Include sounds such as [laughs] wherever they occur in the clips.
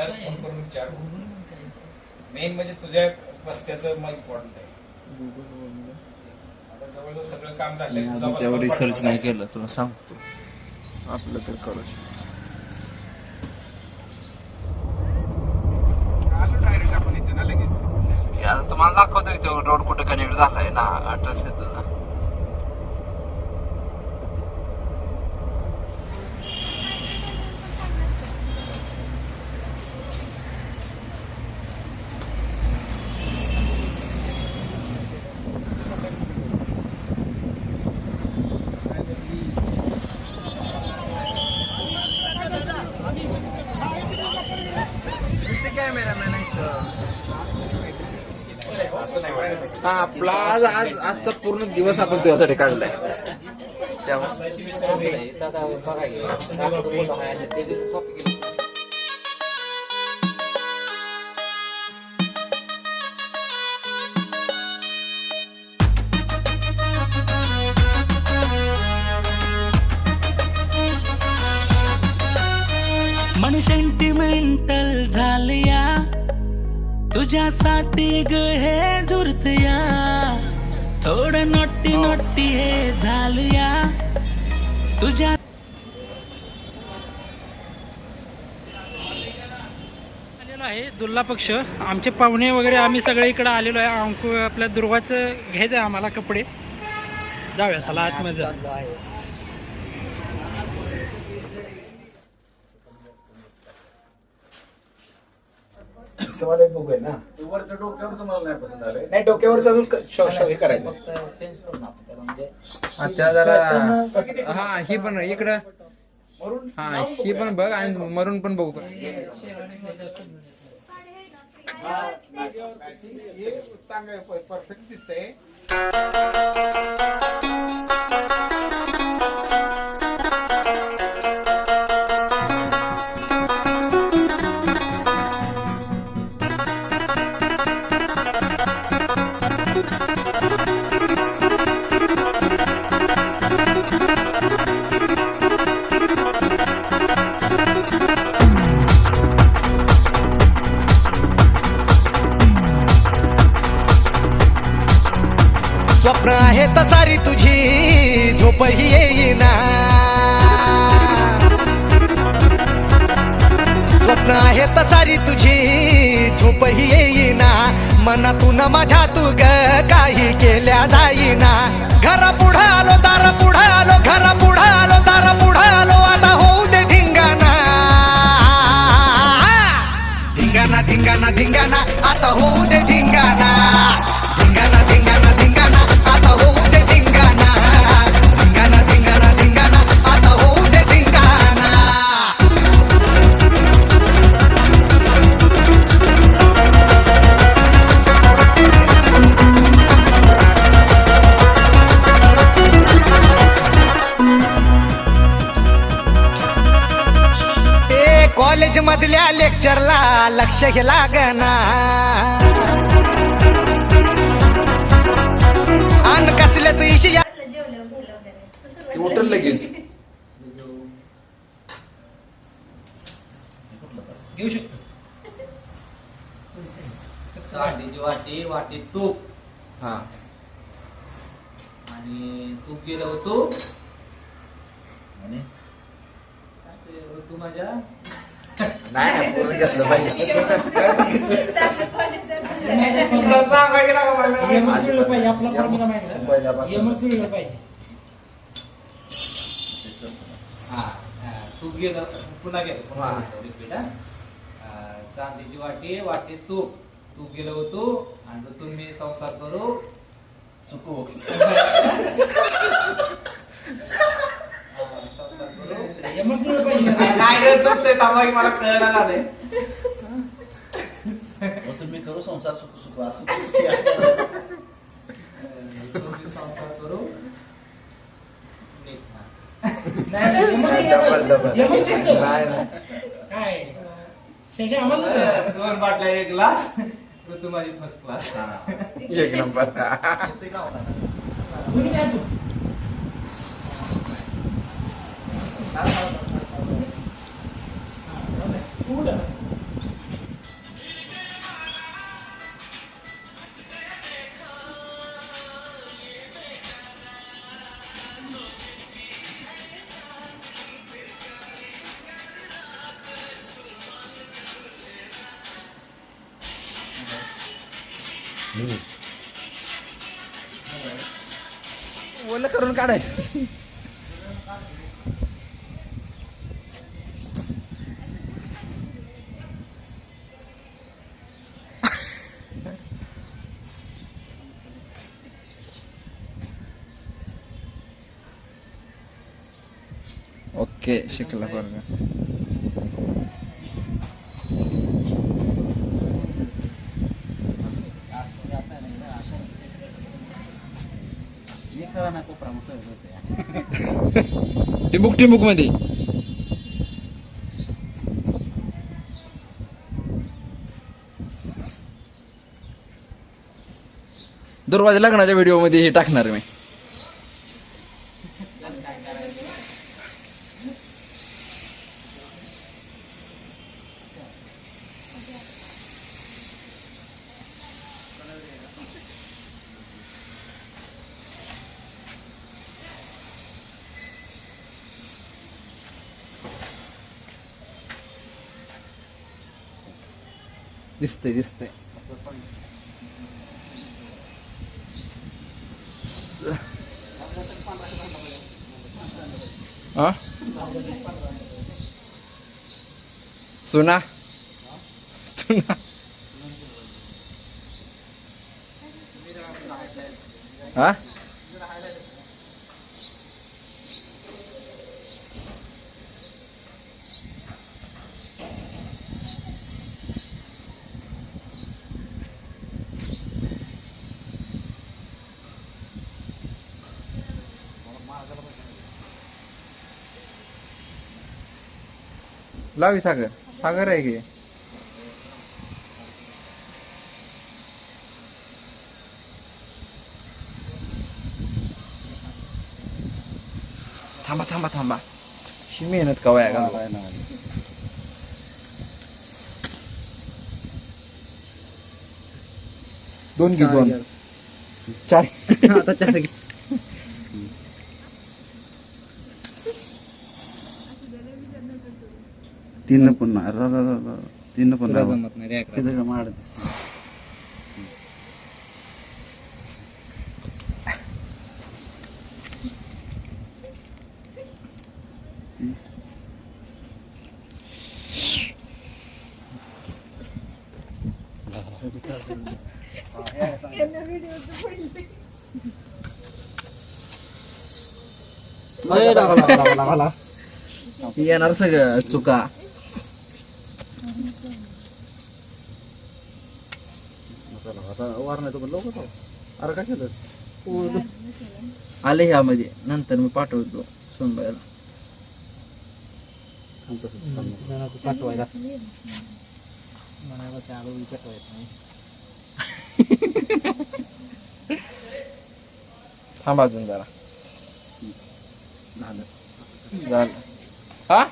त्याला फोन करून विचार मेन म्हणजे तुझ्या बस्त्याचं मग इम्पॉर्टंट आहे. आता जवळजवळ सगळं काम झालंय. तुझा अजून बस्ता त्यावर रिसर्च नाही. केलं तुला सांगतो. आपलं तर करू शकतो. आलो डायरेक्ट आपण इथे ना लगेच. आता तुम्हाला दाखवतो की तो रोड कुठे कनेक्ट झालाय ना अड्रेस आहे कॅमेरामॅन हा आपला आज आज आजचा पूर्ण दिवस आपण तुझ्यासाठी काढलाय त्यामुळे तुझ्यासाठी ग हे झुरतया. थोडं नोटी नोटी हे झालया. तुझ्या आलेलो आहे दुल्ला पक्ष. आमचे पाहुणे वगैरे आम्ही सगळे इकडे आलेलो आहे. अंकु आपल्या दुर्वाचं घ्यायचं आहे आम्हाला कपडे. जाऊया चला आतमध्ये. एक बघूया ना. वरच्या डोक्यावर तुम्हाला नाही पसंत आले नाही डोक्यावरच अजून क- शो शो हे करायचं. हा, त्या जरा हा ही पण इकडं. हा ही पण बघ आणि मरून पण बघू. चांगलं परफेक्ट दिसतंय. आहे तसारी तुझी झोपही येईना. स्वप्न आहे तसारी तुझी झोपही येईना. मनातून माझ्या तू ग काही केल्या जाईना. घरा पुढं आलो दारा पुढं आलो घरा पुढं आलो दारा पुढं आलो आता होऊ दे धिंगाणा. धिंगाणा धिंगाणा धिंगाणा आता होऊ दे लक्ष हे लागना. अन कसल्याच इशी उठल लगेच घेऊ शकतो वाटीची वाटी वाटीत तूप. हा. आणि तूप गेलं होतो. आणि तू माझ्या? नाही नाही, पूर्ण घेतलं पाहिजे. आपला फॉर्म्युला माहिती पाहिजे हा. तूप गेलं पुन्हा गेलं पुन्हा रिपीट चांदीची वाटी वाटी तूप तूप गेलं होतो आणि तुम्ही संसार करू चुकू थांबा मला कळणार झाले तुम्ही करू संसार सुख सुख सुखी. तुम्ही संसार करू नीट. नाही, नाही, यमच जुळलं डबल पाहिजे. डबल यमच जुळतं. नाही नाही काय शेवटी आम्हाला दोन बाटल्या एक ग्लास ऋतुमारी फर्स्ट क्लास एक नंबर येते का होता तुम्ही काय तू ¡Ah, ah, ah! ¡Ah, okay शिकला होते टिंबुक टिंबुकमध्ये। दुर्वाज लग्नाच्या व्हिडिओमध्ये हे टाकणार मी. दिसतंय दिसतंय. हा? सुना? सुना? हा? लावी सागर. सागर आहे की? थांबा थांबा थांबा. ही मेहनत का? वाया दोन की दोन. चार [laughs] आता चार तीन पुन्हा अरे रा- रा- रा- रा. तीन पुन्हा जमत नाही रे किती मारत येणार सगळं चुका आता वार नाही तो पण लवकर अरे काय केलंस? आले ह्यामध्ये. नंतर मी पाठवतो सोनबाईला. पाठवायला. थांबा अजून जरा. झालं. हा?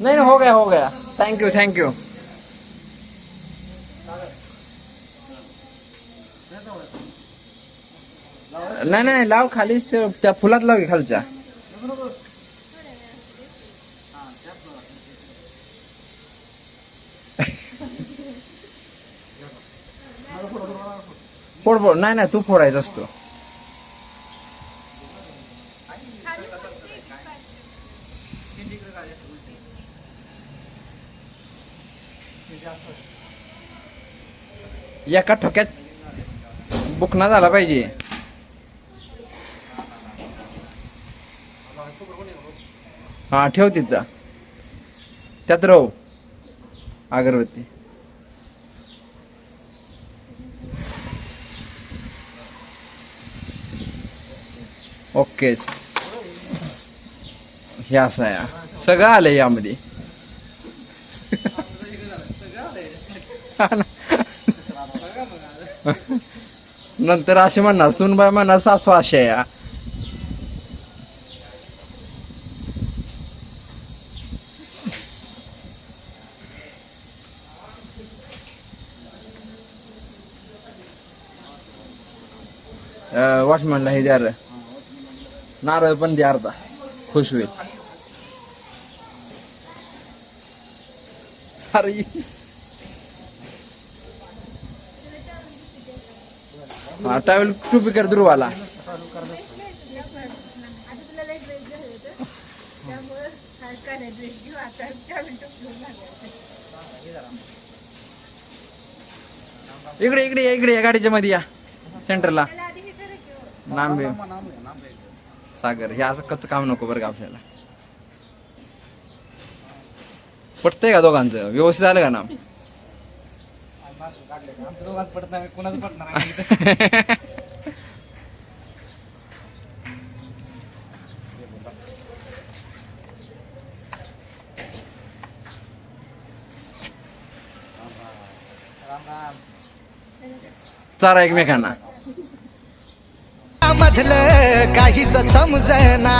नाही नाही हो गया हो गया. थँक्यू थँक्यू नाही नाही लाव खालीच त्या फुलात लाव खालच्या. फोड फोड नाही नाही तू फोडायचा असतो एका ठोक्यात बुकना झाला पाहिजे. हां ठेव तिथं. त्यात राहू. अगरबत्ती. ओकेच हे असं या सगळं आलं यामध्ये. [laughs] नंतर असे म्हणणार सुनबाई म्हणणार सासू असे या. अं, हे द्या रे. नारळ पण द्या अर्धा. खुश होईल. अरे. हा ट्रॅव्हल टोपी कर ध्रुवाला. इकडे इकडे इकडे या गाडीच्या मध्ये या सेंटरला त्याला आधी हे करा की हो. नांबे सागर हे असं कच काम नको बरं का आपल्याला. पटतंय का दोघांचं? व्यवस्थित झालं का ना चारा एकमेकांना. मधलं काहीच समजना.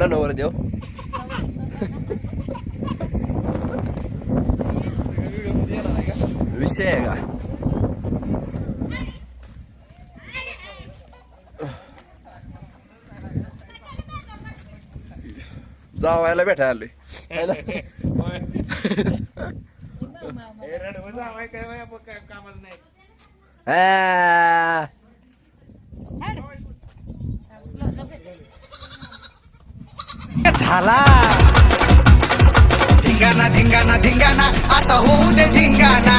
आपला नवर देव. विषय आहे का? जावायला भेटायला आलोय. हे कामच नाही. झाला. धिंगाणा धिंगाणा धिंगाणा आता होऊ दे धिंगाणा.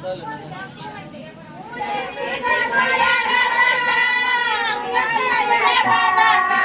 Thank you.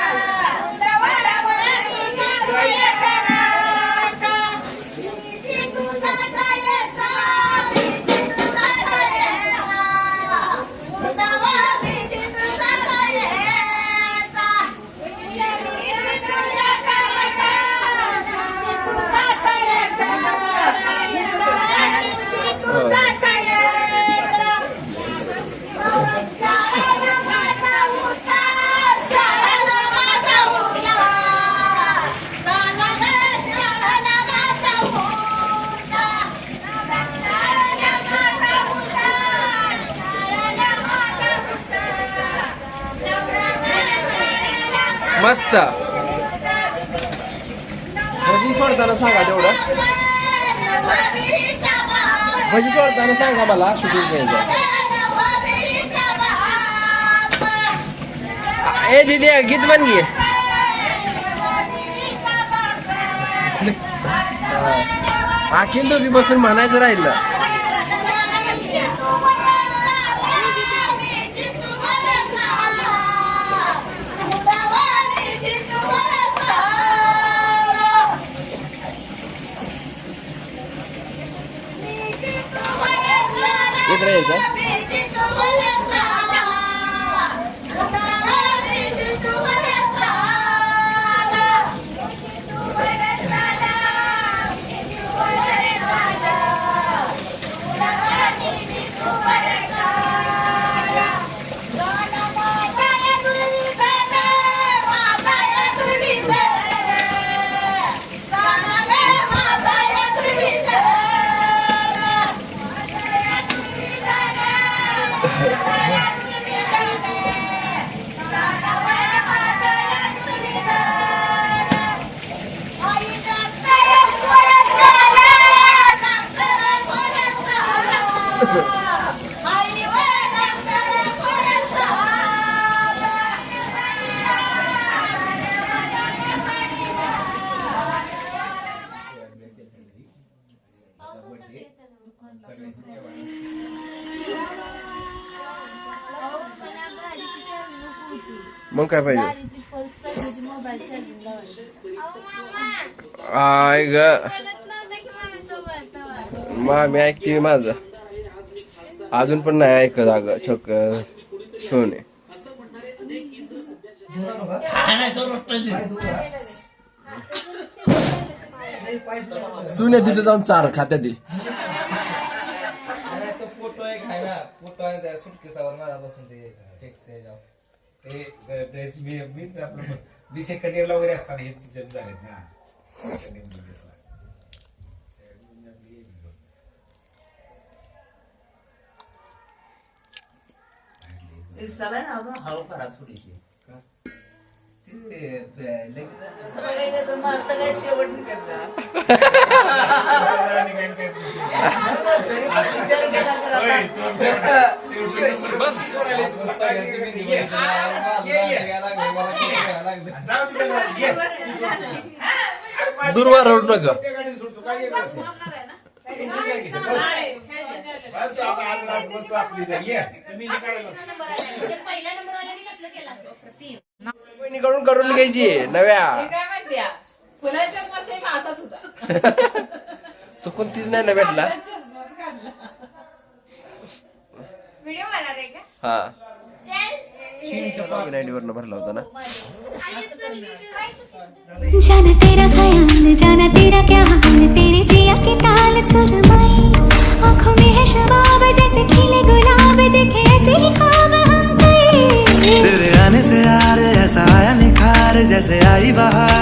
मस्त. भजी सोडताना सांगा तेवढं. भजी सोडताना सांगा मला शूटिंग घ्यायचं ए दीदी गीत बन घे आखीन दोघी बसून म्हणायचं राहिलं. इकडे मग काय पाहिजे? आय ग. मा मी ऐकते माझ. अजून पण नाही ऐकत अग छोक सोने सुने तिथे जाऊन चार खात्या ती फोटो आहे खायला. फोटो आहे सुटकेसावर माझ्यापासून ते टेक्स ते ड्रेस मी मीच आपलं मी सेकंड इयरला वगैरे असताना हे टीचर झालेत ना. सगळ्या ना अजून हळू करा थोडीशी. सगळ्या शेवट निघाल दुर्वार रडू नका. बस बहिणीकडून करून घ्यायची नव्या. चुकून तीच नाही ना भेटला. व्हिडिओ भरला होता ना जाना तेरा ख्याल जाना तेरा क्या हाल तेरे जिया की ताल सुरमई। आँखों में है शबाब जैसे खिले गुलाब देखे ऐसे ही ख्वाब हम कई तेरे आने से यार ऐसा आया निखार जैसे आई बाहर।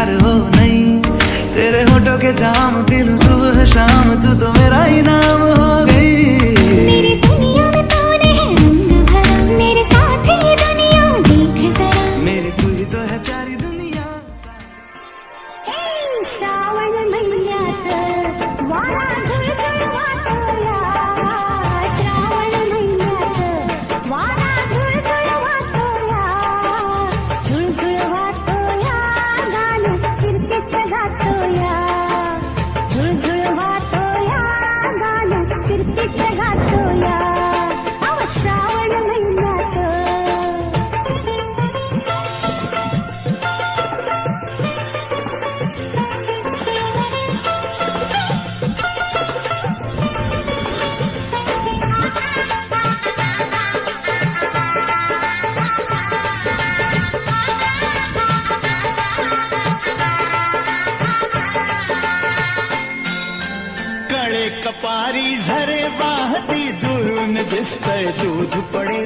दुरून दिसतय दूध पडे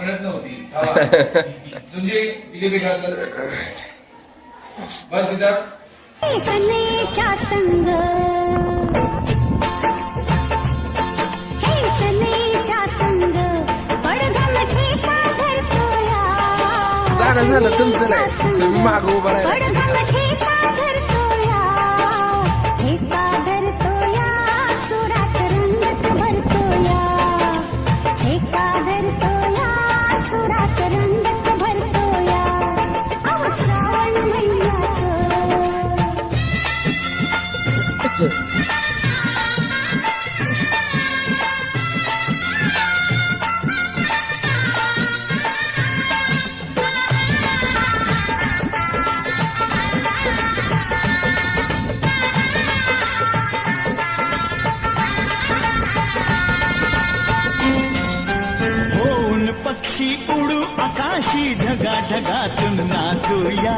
मिळत नव्हती. तुझी खात बस तिथं हे झालं तुमचं नाही. तुम्ही माग उभा राहिला. पक्षी उडू आकाशी ढगा ढगातून नाचूया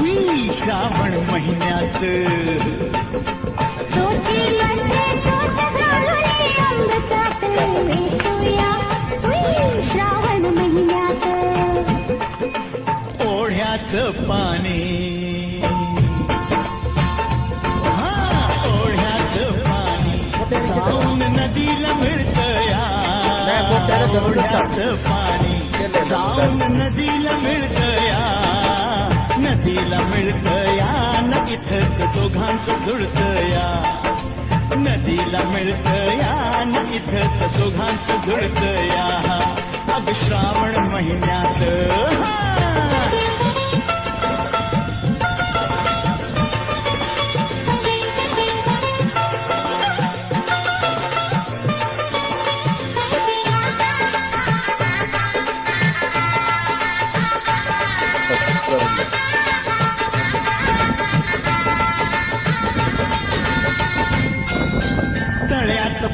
उई श्रावण महिन्यात. श्रावण महिन्यात. ओढ्याचं पाणी. हा ओढ्याचं पाणी. जाऊन नदीला जबरदस्त ओढ्याचं पाणी. जाऊन नदीला मिळतया नदीला मिळतया न इथंच दोघांचं जुळतया. नदीला मिळतया न इथंच दोघांचं जुळतया. अग श्रावण महिन्यात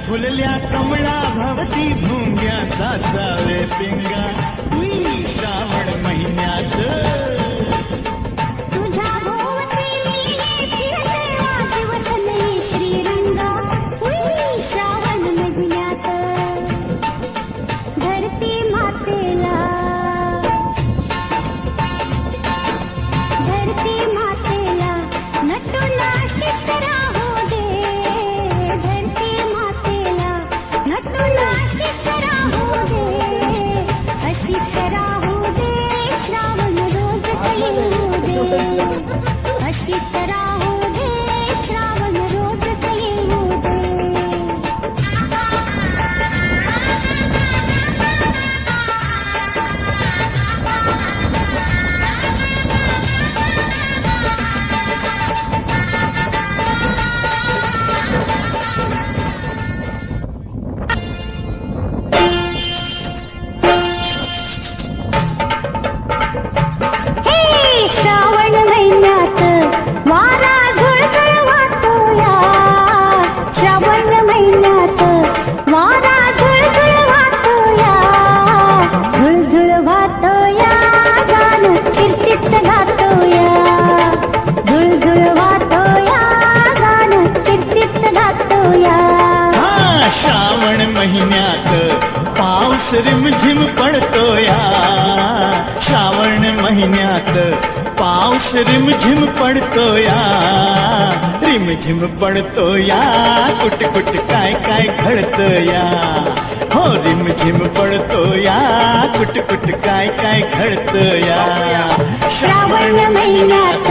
फुलल्या कमळा भवती भुंग्याचा चावे पिंगा. श्रावण महिन्यात. पाऊस रिमझिम पडतोया. रिमझिम पडतो या कुट कुट काय काय घडतोया. हो रिमझिम पडतो या कुट कुट काय काय घडतोया. श्रावण महिन्यात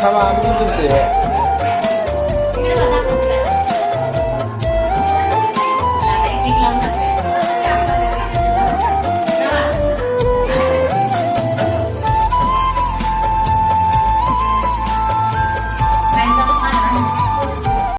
タワー見てて